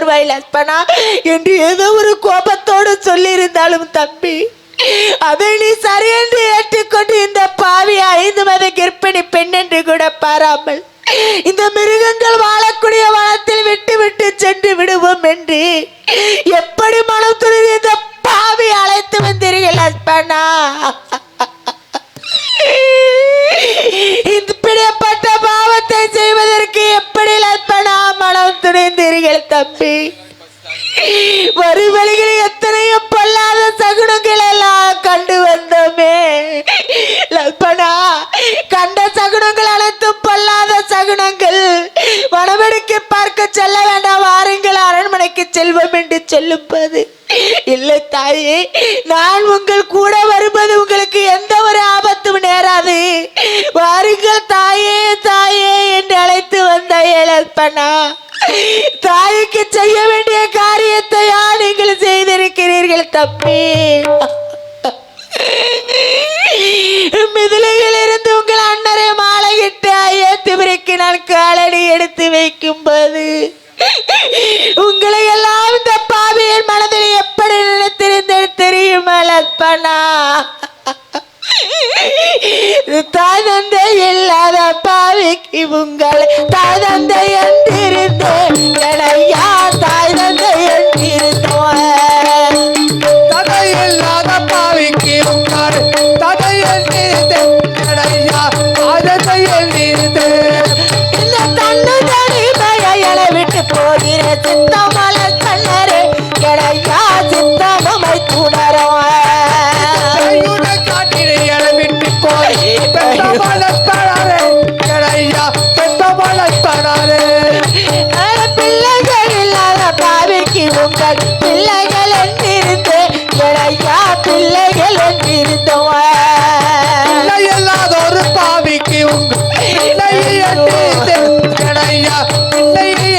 வருவாய் லட்சணா என்று ஏதோ ஒரு கோபத்தோடு சொல்லியிருந்தாலும் தம்பி அதை நீ சரியென்று ஏற்றுக்கொண்டு இந்த பாவி ஐந்து மத கர்ப்பிணி பெண் என்று கூட பாராமல் இந்த மிருகங்கள் வாழக்கூடிய வனத்தில் விட்டு விட்டு சென்று விடுவோம் என்று அரண்மனைக்கு செல்வம் என்று சொல்லும்போது இல்லை தாயே நான் உங்கள் கூட வரும்போது உங்களுக்கு எந்த ஒரு ஆபத்தும் நேராது. வாருங்கள் தாயே தாயே என்று அழைத்து வந்த ஏழப்பனா தாய்க்கு செய்ய வேண்டிய காரியத்தையா நீங்கள் செய்திருக்கிறீர்கள் தம்பி? மிதிலையில் இருந்து உங்கள் அண்ணரை மாலையிட்டு ஐயத்திவருக்கு நான் காலடி எடுத்து வைக்கும் போது உங்களை எல்லாம் இந்த பாவியின் மனதில் எப்படி நினைத்திருந்தது தெரியுமா லட்பனா தாய் தந்தை இல்லாத பாவிக்கு உங்கள் தாய் தந்தை என்றிருந்தேன். எனையா தாய் பிள்ளை இல்லாத ஒரு பாவிக்கு உங்க பிள்ளையை எட்டித்து. எனையா பிள்ளையை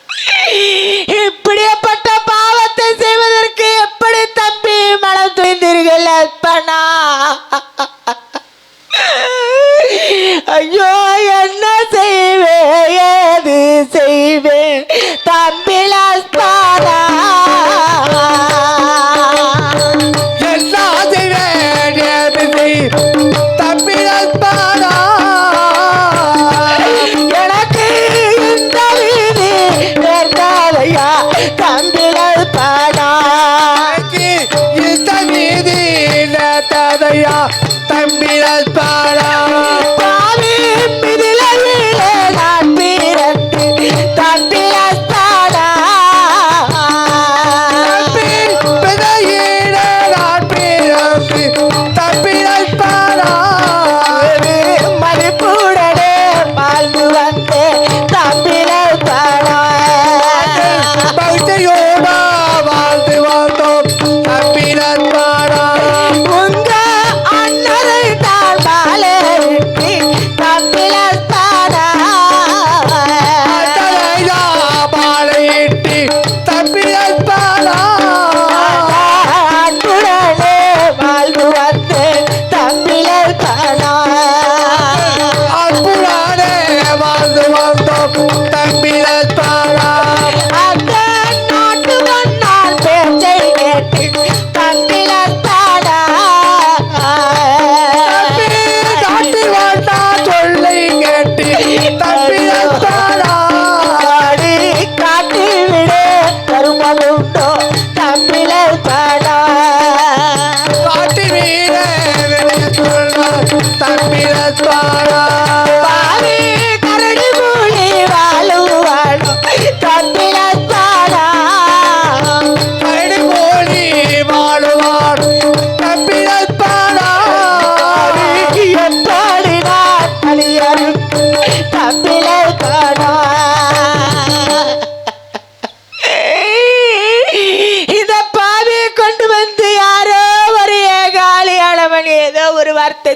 ஐயோ என்ன செய்வேன் ஏது செய்வேன் தம்பில்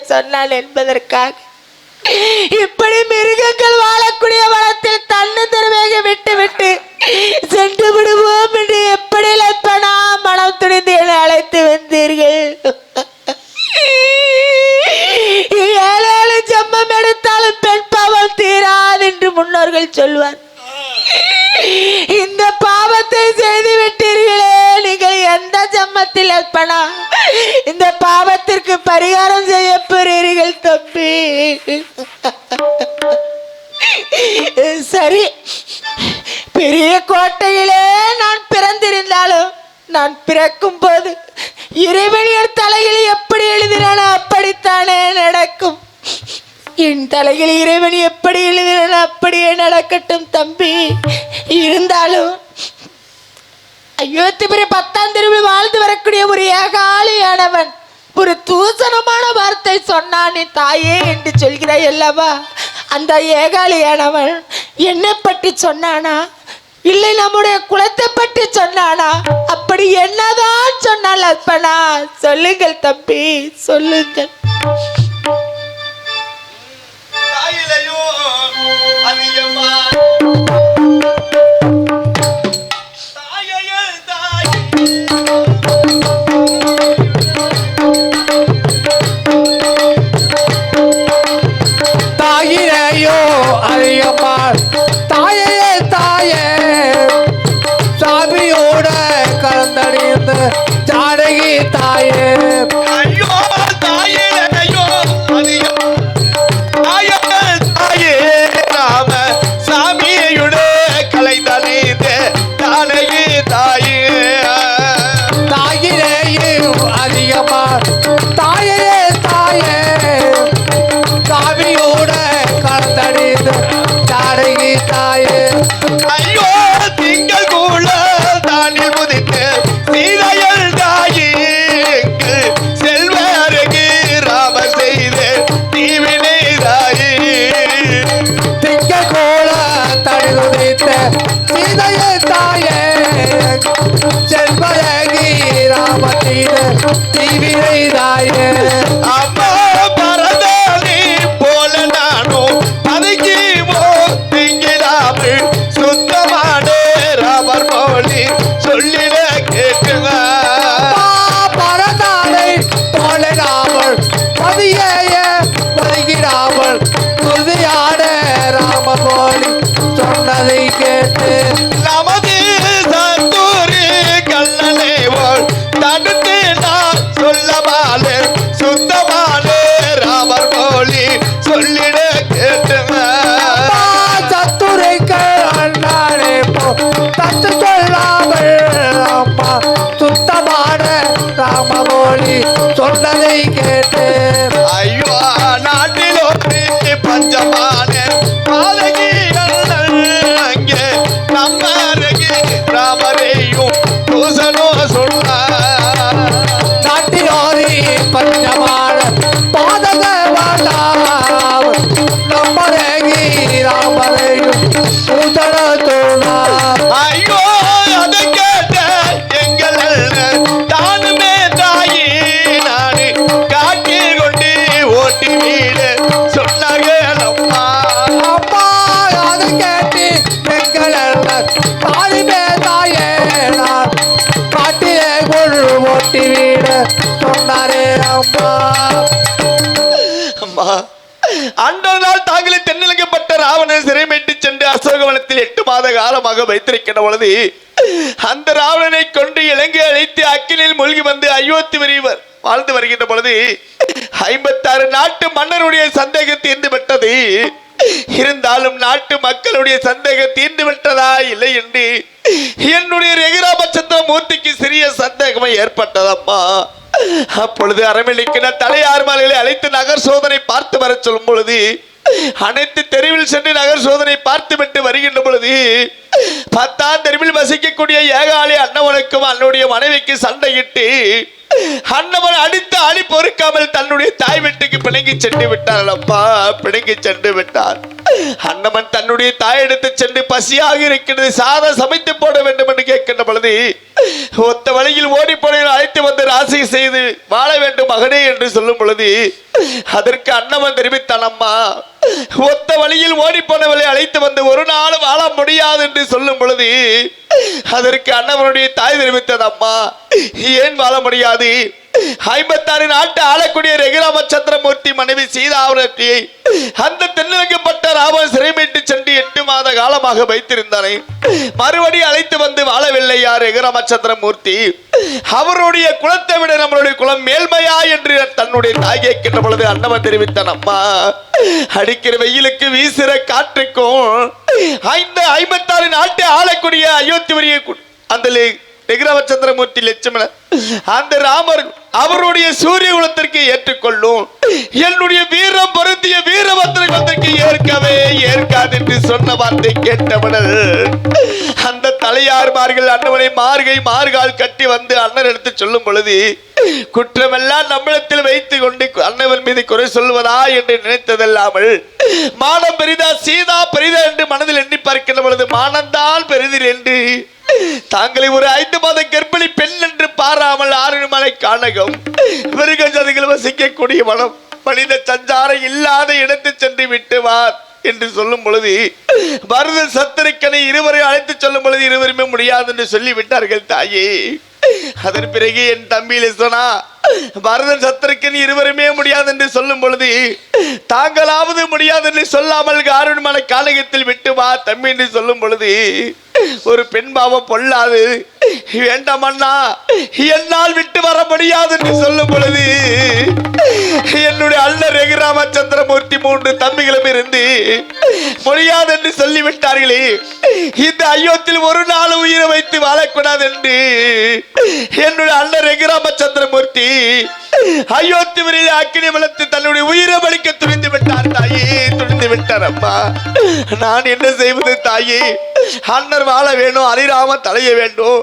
சொன்னால் என்பதற்காக இப்படி மிருகங்கள் வாழக்கூடிய வளத்தில் தன்னுத்தரவேக விட்டு விட்டு சென்று விடுவோம் என்று எப்படி லட்பனா மனம் துணிந்து என்னை அழைத்து வந்தீர்கள்? ஏழு ஏழு ஜம்மம் எடுத்தாலும் பெண் பாவம் தீராது என்று முன்னோர்கள் சொல்வார். இந்த பாவத்தை செய்து விட்டீர்களே நீங்கள் எந்த ஜம்மத்தில் அற்பனா இந்த பாவத்திற்கு பரிகாரம் சரி பெரிய கோட்டையிலே நான் பிறந்திருந்தாலும் நான் பிறக்கும் போது இறைவனியர் தலையில் எப்படி எழுதினானோ அப்படித்தானே நடக்கும். என் தலையில் இறைவன் எப்படி எழுதினானோ அப்படியே நடக்கட்டும் தம்பி. இருந்தாலும் அயோத்திபுரி பத்தாம் தெருவில் வாழ்ந்து வரக்கூடிய ஒரு ஏகாலியானவன் ஒரு தூசணமான வார்த்தை சொன்னான் நீ தாயே என்று சொல்கிறாய் அல்லவா? அந்த ஏகாலியானவன் என்னை பற்றி சொன்னானா? இல்லை நம்முடைய குலத்தை பற்றி சொன்னானா? அப்படி என்னதான் சொன்னால் அற்பனா சொல்லுங்கள் தம்பி சொல்லுங்கள். தாயிலையோ அதிகமா tie it. தடுகுதித்த சீதைய தாயே. செல்வரகி ராமதீர தீவிரை தாயே মালিকের அன்றொரு நாள் தாங்களே தென்னிலங்கப்பட்ட ராவணன் சிறைமீட்டு சென்று அசோகவனத்தில் எட்டு மாத காலமாக வைத்திருக்கிற பொழுது அந்த ராவணனை கொண்டு இலங்கை அழைத்து அக்கினில் மூழ்கி வந்து அயோத்தி வரிவர் வாழ்ந்து வருகின்ற பொழுது ஐம்பத்தாறு நாட்டு மன்னருடைய சந்தேகம் தீர்ந்து விட்டது. இருந்தாலும் நாட்டு மக்களுடைய சந்தேகம் தீர்ந்து விட்டதா இல்லை என்று என்னுடைய ரெகுராபட்சத்திர மூர்த்திக்கு சிறிய சந்தேகமே ஏற்பட்டதம்மா. அப்பொழுது அரமெளிக்கின தலையார் மாலைகளை அழைத்து நகர் சோதனை பார்த்து வர சொல்லும் பொழுது அனைத்து தெருவில் சென்று நகர் சோதனை பார்த்துவிட்டு வருகின்ற பொழுது பத்தாம் தெருவில் வசிக்கக்கூடிய ஏகாலி அண்ணவனுக்கும் அன்னுடைய மனைவிக்கு சண்டையிட்டு அண்ணவன் அடித்து அழி பொறுக்காமல் தன்னுடைய தாய் வீட்டுக்கு பிணங்கி சென்று விட்டார் அப்பா பிணங்கி சென்று விட்டார் அண்ணமன் தன்னுடைய தாயிடத்து சென்று பசியாக இருக்கிறது சாதம் சமைத்து போட வேண்டும் என்று கேட்கின்ற பொழுது ஒத்த வழியில் ஓடி போனையில் அழைத்து வந்து ராசி செய்து வாழ மகனே என்று சொல்லும் பொழுது அதற்கு அன்னவன் தெரிவித்தான் அம்மா ஒத்த வழியில் ஓடி போனவளை அழைத்து வந்து ஒரு நாள் வாழ முடியாது என்று சொல்லும் பொழுது அதற்கு அண்ணவனுடைய தாய் தெரிவித்தது அம்மா ஏன் வாழ முடியாது? ஐம்பத்தாறு நாட்டு ஆளக்கூடிய ரகுராமச்சந்திரமூர்த்தி மனைவி சீதாவரத்தியை அந்த தென்னிலங்கப்பட்ட ராமன் சிறைமீட்டு சென்று எட்டு மாத காலமாக வைத்திருந்தானே மறுபடி அழைத்து வந்து வாழவில்லை யார் ரகுராமச்சந்திரமூர்த்தி? அவருடைய குலத்தை விட நம்மளுடைய குலம் மேல்மையா என்று தன்னுடைய தாய் கேட்கின்ற பொழுது அன்னவன் தெரிவித்தான் அம்மா அடிக்கிற வெயிலுக்கு வீசுற காற்றுக்கும் ஐந்து ஐம்பத்தாறு நாட்டு ஆளக்கூடிய அயோத்தி அந்த விக்ரமச்சந்திரமூர்த்தி லட்சுமணன் அந்த ராமர் அவருடைய சூரிய குலத்திற்கு ஏற்றுக்கொள்ளும். என்னுடைய வீரம் பொருந்திய வீரபத்திர குலத்திற்கு ஏற்கவே ஏற்காது என்று சொன்ன வார்த்தை கேட்டவனல். அந்த தலையார்மார்கள் அண்ணவனை மார்கை மார்கால் கட்டி வந்து அண்ணன் எடுத்து சொல்லும் பொழுது குற்றமெல்லாம் நம்மளத்தில் வைத்து கொண்டு அண்ணவன் மீது குறை சொல்வதா என்று நினைத்ததல்லாமல் மானம் பெரிதா சீதா பெரிதா என்று மனதில் எண்ணி பார்க்கின்ற பொழுது மானந்தால் பெரிதில் என்று தாங்களை ஒரு ஐந்து மாத கர்ப்பிணி பெண் என்று பாராமல் ஆறு மலை காணகம் மிருக ஜதிகள் வசிக்கக்கூடிய மனம் மனித சஞ்சாரம் இல்லாத இடத்து சென்று விட்டு என்று சொல்லும் பொழுது பரத சத்திரிக்கனை இருவரை அழைத்து சொல்லும் பொழுது இருவருமே முடியாது என்று சொல்லிவிட்டார்கள் தாயே. அதன் பிறகு என் தம்பி சொன்னா பரதன் சத்திரக்கன் இருவருமே முடியாது என்று சொல்லும் பொழுது தாங்களாவது முடியாது என்று சொல்லாமல் காரணமான காலகத்தில் விட்டு வா தம்பி என்று சொல்லும் பொழுது ஒரு பெண் பாவம் பொல்லாது. வேண்டாம் அண்ணா என்னால் விட்டு வர முடியாது என்று சொல்லும் பொழுது என்னுடைய அண்ணன் ரகுராமச்சந்திரமூர்த்தி மூன்று தம்பிகளும் இருந்து முடியாது என்று சொல்லிவிட்டார்களே இந்த ஐயோத்தில் ஒரு நாள் உயிரை வைத்து வாழக்கூடாது என்று என்னுடைய அண்ணன் ரகுராமச்சந்திரமூர்த்தி அயோத்தி வரையில் அக்கினி வளர்த்து தன்னுடைய உயிரை பலிக்க துணிந்து விட்டார் தாயே துணிந்து விட்டார் அம்மா நான் என்ன செய்வது தாயே? அண்ணர் வாழ வேண்டும் அரிராம தலைய வேண்டும்.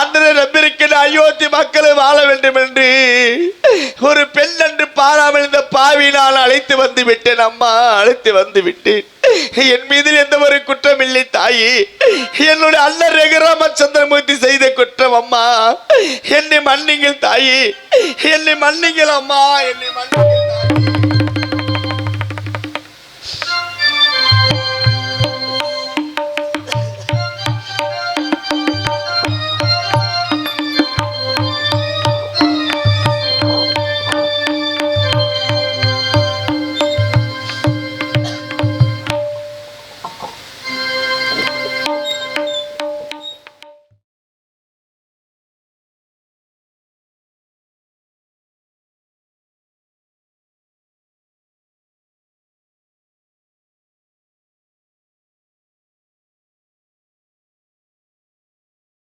அண்ணரை நம்பியிருக்கிற அயோத்தி மக்களை வாழ வேண்டும் என்று. ஒரு பெண் என்று பாராமல் இந்த பாவி நான் அழைத்து வந்து விட்டேன் அம்மா அழைத்து வந்து விட்டேன். என் மீது எந்த ஒரு குற்றம் இல்லை தாயி. என்னுடைய அண்ணன் ரகுராமச்சந்திரமூர்த்தி செய்த குற்றம் அம்மா. என்னை மன்னிங்கள் தாயி. என்னை மன்னிங்கள் அம்மா. என்னை மன்னிங்கள் தாயி.